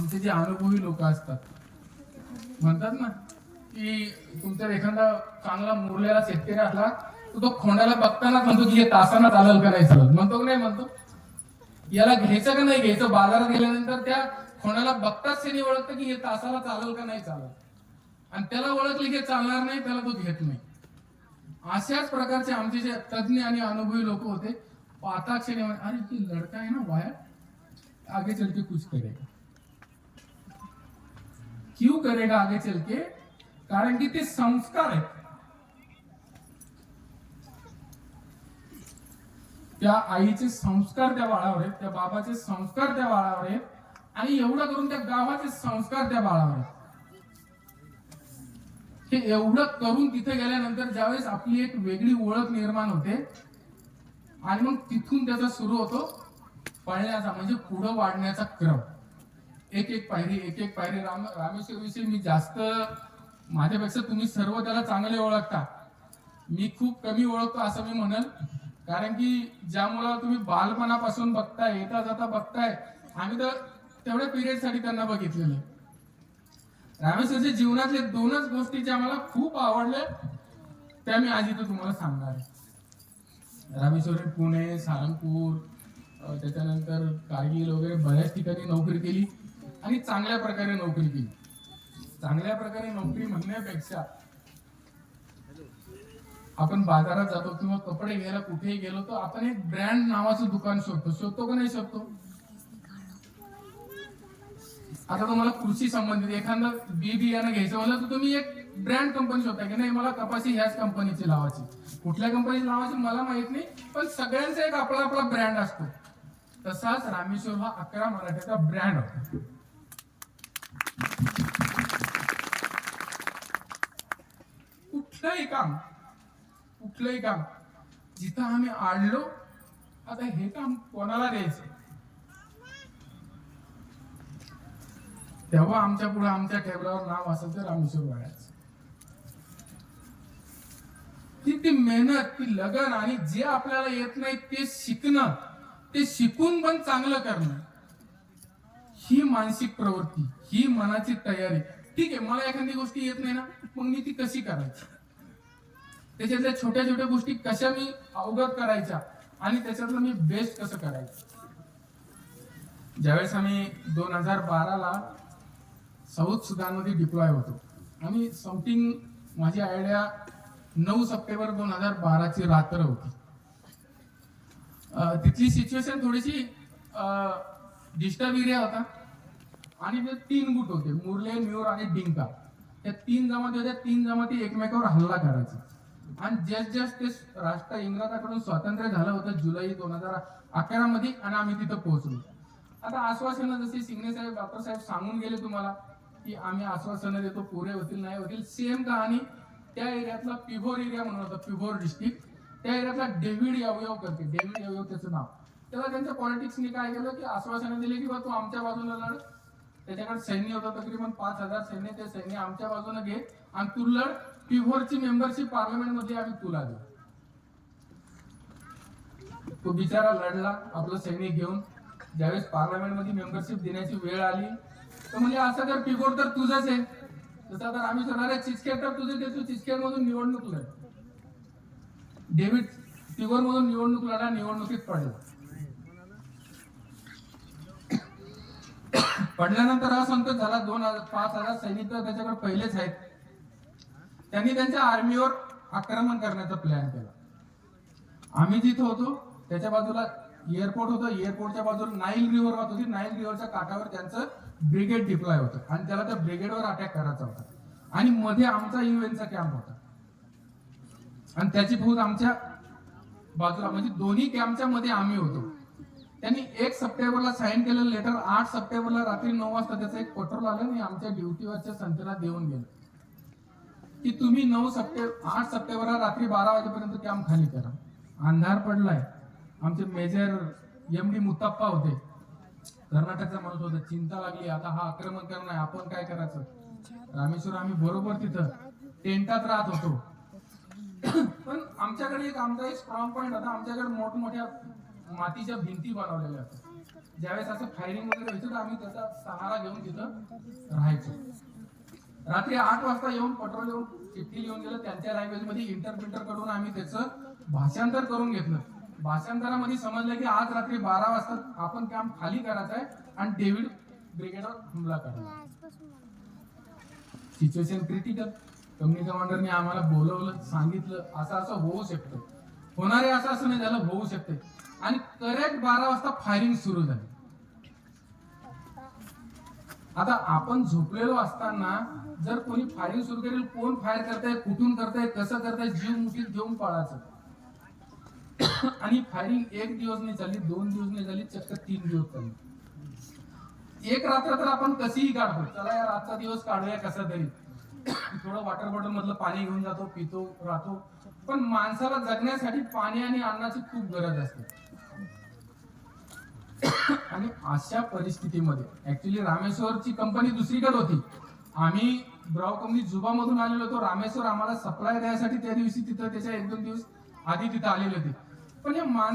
आमचे जे अनुभवी लोक असतात. म्हणतात ना की तुमच्या एखादा चांगला मुरलेला शेतकरी असला तर तो खोंडाला बघतानाच म्हणतो की हे तासाना चालल का नाही चालत म्हणतो की नाही म्हणतो? याला घ्यायचं का नाही घ्यायचं? बाजारात गेल्यानंतर त्या खोंडाला बघताच त्यांनी ओळखतं की हे तासाला चालल का नाही चालत आणि त्याला ओळखलं की चालणार नाही त्याला तो घेत नाही. अशाच प्रकारचे आमचे जे तज्ञ आणि अनुभवी लोक होते पाहता क्षणी अरे ती लडका आहे ना वाया. आगे चल कुछ करेगा. क्यों करेगा आगे चल के? कारण की ते संस्कार आहेत त्या आईचे संस्कार त्या बाळावर आहेत त्या बाबाचे संस्कार त्या बाळावर आहेत आणि एवढं करून त्या गावाचे संस्कार त्या बाळावर आहेत. हे एवढं करून तिथे गेल्यानंतर ज्यावेळेस आपली एक वेगळी ओळख निर्माण होते आणि मग तिथून त्याचा सुरू होतो पळण्याचा म्हणजे पुढं वाढण्याचा क्रम. एक एक पायरी एक एक पायरी राम रामेश्वर विषयी मी जास्त माझ्यापेक्षा तुम्ही सर्व त्याला चांगले ओळखता. मी खूप कमी ओळखतो असं मी म्हणेन कारण की ज्या मुलाला तुम्ही बालपणापासून बघताय येता जाता बघताय आम्ही तर तेवढ्या पिरियडसाठी त्यांना बघितलेलं रामेश्वरच्या जीवनातले दोनच गोष्टी ज्या मला खूप आवडल्या त्या मी आज इथं तुम्हाला सांगणार आहे. रामेश्वर पुणे सारंगपूर त्याच्यानंतर कारगिल वगैरे बऱ्याच ठिकाणी नोकरी केली. आणि चांगल्या प्रकारे नोकरी केली. चांगल्या प्रकारे नोकरी म्हणण्यापेक्षा आपण बाजारात जातो किंवा कपडे घ्यायला कुठेही गेलो तर आपण एक ब्रँड नावाचं दुकान शोधतो. शोधतो का नाही शोधतो? आता तुम्हाला कृषी संबंधित एखादं बी बियाणं घ्यायचं म्हणलं तर तुम्ही एक ब्रँड कंपनी शोधता की नाही मला कपाशी ह्याच कंपनीची लावायची. कुठल्या कंपनीची लावायची मला माहीत नाही पण सगळ्यांचा एक आपला आपला ब्रँड असतो. तसाच रामेश्वर हा अकरा मराठ्याचा ब्रँड होता. कुठलंही काम कुठलंही काम जिथं आम्ही आडलो आता हे काम कोणाला द्यायचं? तेव्हा आमच्या पुढे आमच्या टेबलावर नाव असेल तर रामेश्वर वाड्याचं ती ती मेहनत ती लगन आणि जे आपल्याला येत नाही ते शिकणं ते शिकून पण चांगलं करणं ही मानसिक प्रवृत्ती ही मनाची तयारी. ठीक आहे मला एखादी गोष्टी येत नाही ना मग मी ती कशी करायची? त्याच्यातल्या छोट्या छोट्या गोष्टी कशा मी अवगत करायच्या आणि त्याच्यातलं मी बेस्ट कसं करायचं? ज्यावेळेस आम्ही दोन हजार बाराला साऊथ सुदानमध्ये डिप्लॉय होतो आणि समथिंग माझी आयडिया नऊ सप्टेंबर दोन हजार बाराची रात्र होती. तिथली सिच्युएशन थोडीशी डिस्टर्ब एरिया होता. आणि ते तीन गुट होते मुरले म्यूर आणि डिंका. त्या तीन जमाती होत्या तीन जमाती एकमेकावर हल्ला करायचा. आणि जस्ट जस्ट ते राष्ट्र इंग्रजाकडून स्वातंत्र्य झालं होतं जुलै दोन हजार अकरा मध्ये आणि आम्ही तिथं पोहोचलो. आता आश्वासनं जशी सिंगणे साहेब डॉक्टर साहेब सांगून गेले तुम्हाला की आम्ही आश्वासनं देतो पुरे होतील नाही होतील. सेम कहाणी त्या एरियातला पिभोर एरिया म्हणून होता पिभोर डिस्ट्रिक्ट त्या एरियातला डेव्हिड यावयव करते. डेव्हिड यावयव त्याचं नाव. तेव्हा त्यांच्या पॉलिटिक्सने काय केलं की आश्वासनं दिले की बा तू आमच्या बाजूला लढ. त्याच्याकडे सैन्य होतं तकरीबन पाच हजार सैन्य ते सैन्य आमच्या बाजूने घे आणि तू लढ. पिव्होरची मेंबरशिप पार्लमेंटमध्ये आम्ही तुला देऊ तो बिचारा लढला आपलं सैनिक घेऊन. ज्यावेळेस पार्लमेंटमध्ये मेंबरशिप देण्याची वेळ आली तर म्हणजे असं तर पिगोर तर तुझंच आहे. तसं तर आम्ही सांगणार चिचकेट तर तुझं ते तू मधून निवडणूक लढ. डेव्हिड पिगोर मधून निवडणूक लढा निवडणुकीत पडला. पडल्यानंतर हा संतोष झाला. दोन हजार पाच हजार सैनिक तर त्याच्याकडे पहिलेच आहेत. त्यांनी त्यांच्या आर्मीवर आक्रमण करण्याचा प्लॅन केला. आम्ही जिथं होतो त्याच्या बाजूला एअरपोर्ट होतं. एअरपोर्टच्या बाजूला नाईल रिव्हर वाहत होती. नाईल रिव्हरच्या काठावर त्यांचं ब्रिगेड डिप्लॉय होतं आणि त्याला त्या ब्रिगेडवर अटॅक करायचा होता. आणि मध्ये आमचा युएनचा कॅम्प होता. आणि त्याची फौज आमच्या बाजूला म्हणजे दोन्ही कॅम्पच्या मध्ये आम्ही होतो. त्यांनी एक सप्टेंबरला साईन केलेलं लेटर आठ सप्टेंबरला रात्री नऊ वाजता त्याचं एक पट्रोल आलं आणि आमच्या ड्युटीवरच्या संचाला देऊन गेलं. की तुम्ही नऊ सप्टेंबर आठ सप्टेंबरला रात्री बारा वाजेपर्यंत कॅम्प खाली करा. अंधार पडलाय. आमचे मेजर एम डी मुत्ताप्पा होते. कर्नाटकचा माणूस होता. चिंता लागली. आता हा आक्रमण करणार आपण काय करायचं? रामेश्वर आम्ही बरोबर तिथं. टेंटात राहत होतो. पण आमच्याकडे एक आमचा एक स्ट्रॉंग पॉईंट होता. आमच्याकडे मोठमोठ्या मातीच्या भिंती बनवलेल्या होत्या. ज्यावेळेस असं फायरिंग वगैरे व्हायचं तर आम्ही त्याचा सहारा घेऊन तिथं राहायचो. रात्री आठ वाजता येऊन पेट्रोल येऊन चिठ्ठी लिहून गेलं. त्यांच्या लँग्वेजमध्ये इंटरप्रिटरकडून आम्ही त्याचं भाषांतर करून घेतलं. भाषांतरामध्ये समजलं की आज रात्री बारा वाजता आपण कॅम्प खाली करायचं आहे आणि डेव्हिड ब्रिगेडवर हमला करायचा सिच्युएशन क्रिटिकल कंपनी कमांडरने आम्हाला बोलवलं सांगितलं. असं असं होऊ शकतं. होणारे असं असं नाही झालं होऊ शकते आणि करेक्ट बारा वाजता फायरिंग सुरू झाली. आता आपण झोपलेलो असताना जर कोणी फायरिंग सुरू करेल कोण फायर करताय कुठून करताय कसं करताय जीव मुठीत घेऊन पळायचं. आणि फायरिंग एक दिवस नाही झाली दोन दिवस नाही झाली चक्क तीन दिवस झाली. एक रात्र तर आपण कशीही काढतो. चला या रातचा दिवस काढूया कसा तरी. थोडं वॉटर बॉटल मधलं पाणी घेऊन जातो पितो राहतो. पण माणसाला जगण्यासाठी पाणी आणि अन्नाची खूप गरज असते. आणि अशा परिस्थितीमध्ये ऍक्च्युली रामेश्वरची कंपनी दुसरीकडे होती. आम्ही ब्राव कंपनी जुबा मधून आलेलो होतो. रामेश्वर आम्हाला सप्लाय द्यायसाठी त्या दिवशी तिथं त्याच्या एक दोन दिवस आधी तिथं आलेले होते. पण या माणसं